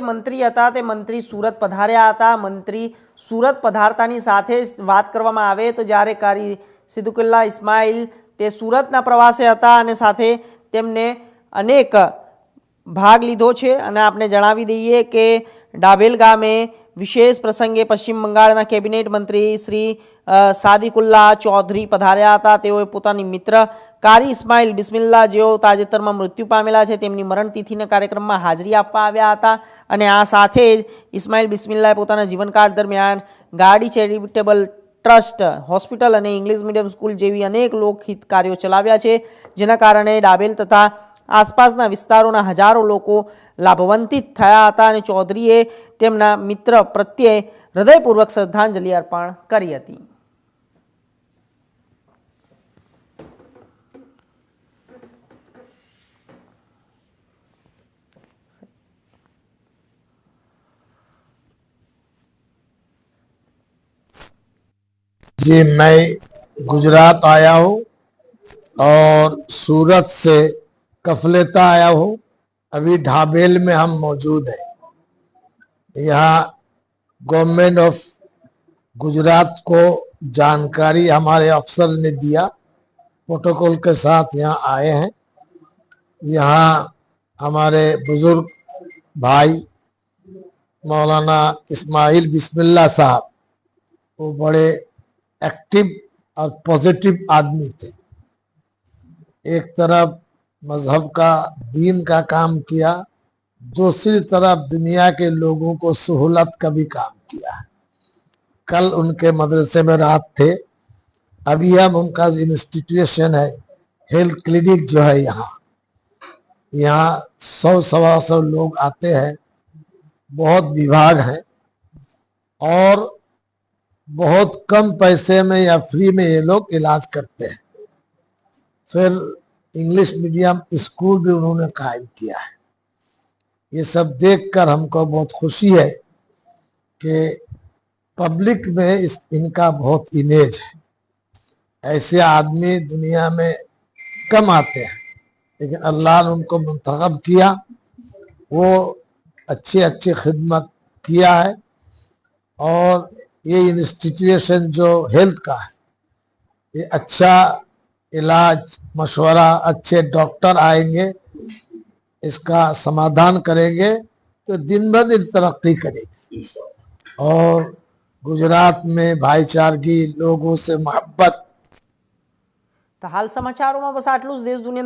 મંત્રી હતા તે મંત્રી સુરત પધાર્યા હતા. મંત્રી સુરત પધારતાની સાથે જ વાત કરવામાં આવે તો જ્યારે કારી સિદ્દુકુલ્લા ઇસ્માઇલ તે સુરતના પ્રવાસે હતા અને સાથે તેમને અનેક ભાગ લીધો છે અને આપણે જણાવી દઈએ કે ડાભેલ ગામે વિશેષ પ્રસંગે પશ્ચિમ બંગાળના કેબિનેટ મંત્રી શ્રી સાદિકુલ્લા ચૌધરી પધાર્યા હતા. તેઓએ પોતાની મિત્ર કારી ઇસ્માઇલ બિસ્મિલ્લા જેઓ તાજેતરમાં મૃત્યુ પામેલા છે, તેમની મરણતિથિના કાર્યક્રમમાં હાજરી આપવા આવ્યા હતા અને આ સાથે જ ઇસ્માઇલ બિસ્મિલ્લાએ પોતાના જીવનકાળ દરમિયાન ગાડી ચેરિટેબલ ટ્રસ્ટ, હોસ્પિટલ અને ઇંગ્લિશ મીડિયમ સ્કૂલ જેવી અનેક લોકહિત કાર્યો ચલાવ્યા છે, જેના કારણે ડાબેલ તથા આસપાસના વિસ્તારોના હજારો લોકો લાભવંતિત થયા હતા અને ચૌધરીએ તેમના મિત્ર પ્રત્યે હૃદયપૂર્વક શ્રદ્ધાંજલિ અર્પણ કરી હતી. जी, मैं गुजरात आया हूँ और सूरत से कफलेता आया हूँ। अभी ढाबेल में हम मौजूद हैं। यहाँ गवर्नमेंट ऑफ़ गुजरात को जानकारी हमारे अफसर ने दिया। प्रोटोकॉल के साथ यहाँ आए हैं। यहाँ हमारे बुज़ुर्ग भाई मौलाना इस्माइल बिस्मिल्ला साहब, वो बड़े एक्टिव और पॉजिटिव आदमी थे। एक तरफ़ मज़हब का, दीन का काम किया, दूसरी तरफ़ दुनिया के लोगों को सहूलत का भी काम किया। कल उनके मदरसे में रात थे। अभी हम उनका इंस्टीट्यूशन है हेल्थ क्लिनिक जो है यहाँ यहाँ सौ, सवा सौ लोग आते हैं। बहुत विभाग हैं। और बहुत कम पैसे में या फ्री में ये लोग इलाज करते हैं। फिर इंग्लिश मीडियम स्कूल भी उन्होंने कायम किया है। ये सब देखकर हमको बहुत खुशी है कि पब्लिक में इस इनका बहुत इमेज है। ऐसे आदमी दुनिया में कम आते हैं, लेकिन अल्लाह ने उनको मंतखब किया। वो अच्छी अच्छी खिदमत किया है और ये इंस्टीट्यूशन जो हेल्थ का है ये अच्छा इलाज मशवरा अच्छे डॉक्टर आएंगे इसका समाधान करेंगे तो दिन ब दिन तरक्की करेगी और गुजरात में भाईचारगी लोगों से मोहब्बत તો હાલ સમાચારોમાં બસ આટલું જ દેશ દુનિયા